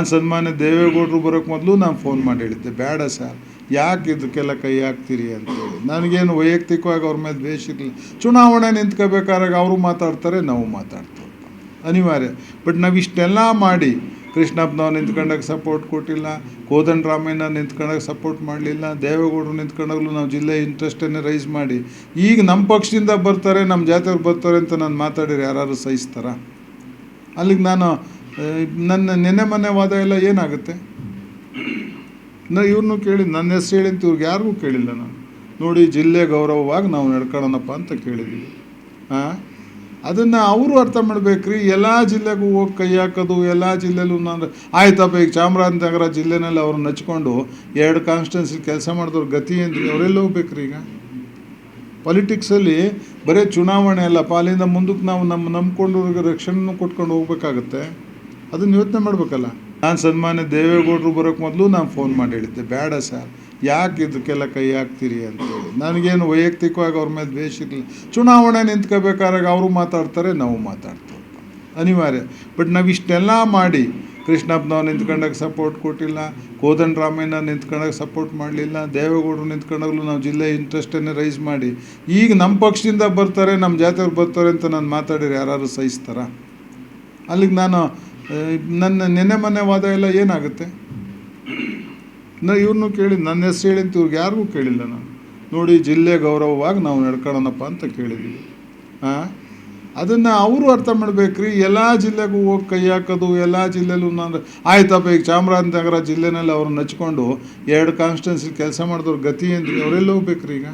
ನಾನು ಸನ್ಮಾನ್ಯ ದೇವೇಗೌಡರು ಬರೋಕ್ಕೆ ಮೊದಲು ನಾನು ಫೋನ್ ಮಾಡಿ ಹೇಳಿದ್ದೆ. ಬೇಡ ಸರ್. ಯಾಕೆ ಇದಕ್ಕೆಲ್ಲ ಕೈ ಹಾಕ್ತೀರಿ ಅಂತೇಳಿ. ನನಗೇನು ವೈಯಕ್ತಿಕವಾಗಿ ಅವ್ರ ಮೇಲೆ ದ್ವೇಷ ಇರಲಿಲ್ಲ. ಚುನಾವಣೆ ನಿಂತ್ಕೋಬೇಕಾದಾಗ ಅವರು ಮಾತಾಡ್ತಾರೆ ನಾವು ಮಾತಾಡ್ತೇವೆ. ಅನಿವಾರ್ಯ. ಬಟ್ ನಾವು ಇಷ್ಟೆಲ್ಲ ಮಾಡಿ ಕೃಷ್ಣಪ್ಪನವ್ರು ನಿಂತ್ಕೊಂಡಾಗ ಸಪೋರ್ಟ್ ಕೊಟ್ಟಿಲ್ಲ ಕೋದಂಡ ರಾಮಯ್ಯನ ನಿಂತ್ಕೊಂಡಾಗ ಸಪೋರ್ಟ್ ಮಾಡಲಿಲ್ಲ ದೇವೇಗೌಡರು ನಿಂತ್ಕೊಂಡಾಗಲೂ ನಾವು ಜಿಲ್ಲೆ ಇಂಟ್ರೆಸ್ಟನ್ನೇ ರೈಸ್ ಮಾಡಿ. ಈಗ ನಮ್ಮ ಪಕ್ಷದಿಂದ ಬರ್ತಾರೆ ನಮ್ಮ ಜಾತಿಯವ್ರು ಬರ್ತಾರೆ ಅಂತ ನಾನು ಮಾತಾಡಿದ್ರೆ ಯಾರು ಸಹಿಸ್ತಾರ? ಅಲ್ಲಿಗೆ ನಾನು ನನ್ನ ನೆನೆ ಮನೆ ವಾದ ಎಲ್ಲ ಏನಾಗುತ್ತೆ? ನಾ ಇವ್ರನ್ನೂ ಕೇಳಿ, ನನ್ನ ಹೆಸರು ಹೇಳಿ ಅಂತ ಇವ್ರಿಗೆ ಯಾರಿಗೂ ಕೇಳಿಲ್ಲ ನಾನು. ನೋಡಿ, ಜಿಲ್ಲೆ ಗೌರವವಾಗಿ ನಾವು ನಡ್ಕೊಳ್ಳೋಣಪ್ಪ ಅಂತ ಕೇಳಿದ್ದೀವಿ ಹಾಂ ಅದನ್ನು ಅವರು ಅರ್ಥ ಮಾಡಬೇಕ್ರಿ. ಎಲ್ಲ ಜಿಲ್ಲೆಗೂ ಹೋಗಿ ಕೈ ಹಾಕೋದು, ಎಲ್ಲ ಜಿಲ್ಲೆಲೂ ನಾನು ಆಯ್ತಪ್ಪ, ಈಗ ಚಾಮರಾಜನಗರ ಜಿಲ್ಲೆನಲ್ಲಿ ಅವ್ರನ್ನ ನಚ್ಕೊಂಡು ಎರಡು ಕಾನ್ಸ್ಟೆನ್ಸಿ ಕೆಲಸ ಮಾಡಿದವ್ರ ಗತಿ ಏನು ಅವರೆಲ್ಲ ಹೋಗ್ಬೇಕ್ರಿ ಈಗ. ಪಾಲಿಟಿಕ್ಸಲ್ಲಿ ಬರೀ ಚುನಾವಣೆ ಅಲ್ಲಪ್ಪ ಅಲ್ಲಿಂದ ಮುಂದಕ್ಕೆ ನಾವು ನಮ್ಮ ನಂಬ್ಕೊಂಡವ್ರಿಗೆ ರಕ್ಷಣೆನೂ ಕೊಟ್ಕೊಂಡು ಹೋಗ್ಬೇಕಾಗತ್ತೆ. ಅದನ್ನು ಯೋಚನೆ ಮಾಡಬೇಕಲ್ಲ. ನಾನು ಸನ್ಮಾನ್ಯ ದೇವೇಗೌಡರು ಬರೋಕ್ಕೆ ಮೊದಲು ನಾನು ಫೋನ್ ಮಾಡಿ ಹೇಳಿದ್ದೆ. ಬೇಡ ಸರ್ ಯಾಕೆ ಇದಕ್ಕೆಲ್ಲ ಕೈ ಹಾಕ್ತೀರಿ ಅಂತೇಳಿ. ನನಗೇನು ವೈಯಕ್ತಿಕವಾಗಿ ಅವ್ರ ಮೇಲೆ ದ್ವೇಷ ಇರಲಿಲ್ಲ. ಚುನಾವಣೆ ನಿಂತ್ಕೋಬೇಕಾದಾಗ ಅವರು ಮಾತಾಡ್ತಾರೆ, ನಾವು ಮಾತಾಡ್ತೇವೆ. ಅನಿವಾರ್ಯ. ಬಟ್ ನಾವು ಇಷ್ಟೆಲ್ಲ ಮಾಡಿ ಕೃಷ್ಣಪ್ಪನವ್ರು ನಿಂತ್ಕೊಂಡಾಗ ಸಪೋರ್ಟ್ ಕೊಟ್ಟಿಲ್ಲ ಕೋದಂಡ ರಾಮಯ್ಯನ ನಿಂತ್ಕೊಂಡಾಗ ಸಪೋರ್ಟ್ ಮಾಡಲಿಲ್ಲ, ದೇವೇಗೌಡರು ನಿಂತ್ಕೊಂಡಾಗಲೂ ನಾವು ಜಿಲ್ಲೆ ಇಂಟ್ರೆಸ್ಟನ್ನೇ ರೈಸ್ ಮಾಡಿ. ಈಗ ನಮ್ಮ ಪಕ್ಷದಿಂದ ಬರ್ತಾರೆ ನಮ್ಮ ಜಾತಿಯವ್ರು ಬರ್ತಾರೆ ಅಂತ ನಾನು ಮಾತಾಡಿದ್ರೆ ಯಾರು ಸಹಿಸ್ತಾರ? ಅಲ್ಲಿಗೆ ನಾನು ನನ್ನ ನೆನೆ ಮನೆ ವಾದ ಎಲ್ಲ ಏನಾಗುತ್ತೆ? ನಾ ಇವ್ರನ್ನೂ ಕೇಳಿ, ನನ್ನ ಹೆಸರು ಹೇಳಿ ಅಂತ ಇವ್ರಿಗೆ ಯಾರಿಗೂ ಕೇಳಿಲ್ಲ ನಾನು. ನೋಡಿ, ಜಿಲ್ಲೆ ಗೌರವವಾಗಿ ನಾವು ನಡ್ಕೊಳ್ಳೋಣಪ್ಪ ಅಂತ ಕೇಳಿದ್ದೀವಿ ಹಾಂ ಅದನ್ನು ಅವರು ಅರ್ಥ ಮಾಡ್ಬೇಕ್ರಿ. ಎಲ್ಲ ಜಿಲ್ಲೆಗೂ ಹೋಗಿ ಕೈ ಹಾಕೋದು, ಎಲ್ಲ ಜಿಲ್ಲೆಲೂ ನಾನು ಆಯ್ತಪ್ಪ, ಈಗ ಚಾಮರಾಜನಗರ ಜಿಲ್ಲೆನಲ್ಲಿ ಅವ್ರನ್ನ ನಚ್ಕೊಂಡು ಎರಡು ಕಾನ್ಸ್ಟೆನ್ಸಿ ಕೆಲಸ ಮಾಡಿದವ್ರ ಗತಿ ಅಂದ್ರೆ ಅವರೆಲ್ಲ ಹೋಗ್ಬೇಕ್ರಿ ಈಗ.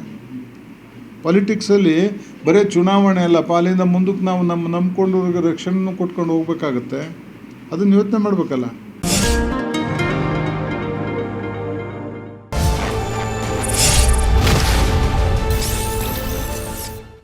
ಪಾಲಿಟಿಕ್ಸಲ್ಲಿ ಬರೀ ಚುನಾವಣೆ ಅಲ್ಲಪ್ಪ. ಅಲ್ಲಿಂದ ಮುಂದಕ್ಕೆ ನಾವು ನಮ್ಮ ನಂಬ್ಕೊಂಡವ್ರಿಗೆ ರಕ್ಷಣೆನೂ ಕೊಟ್ಕೊಂಡು ಹೋಗ್ಬೇಕಾಗತ್ತೆ. ಅದನ್ನು ಯೋಚನೆ ಮಾಡಬೇಕಲ್ಲ?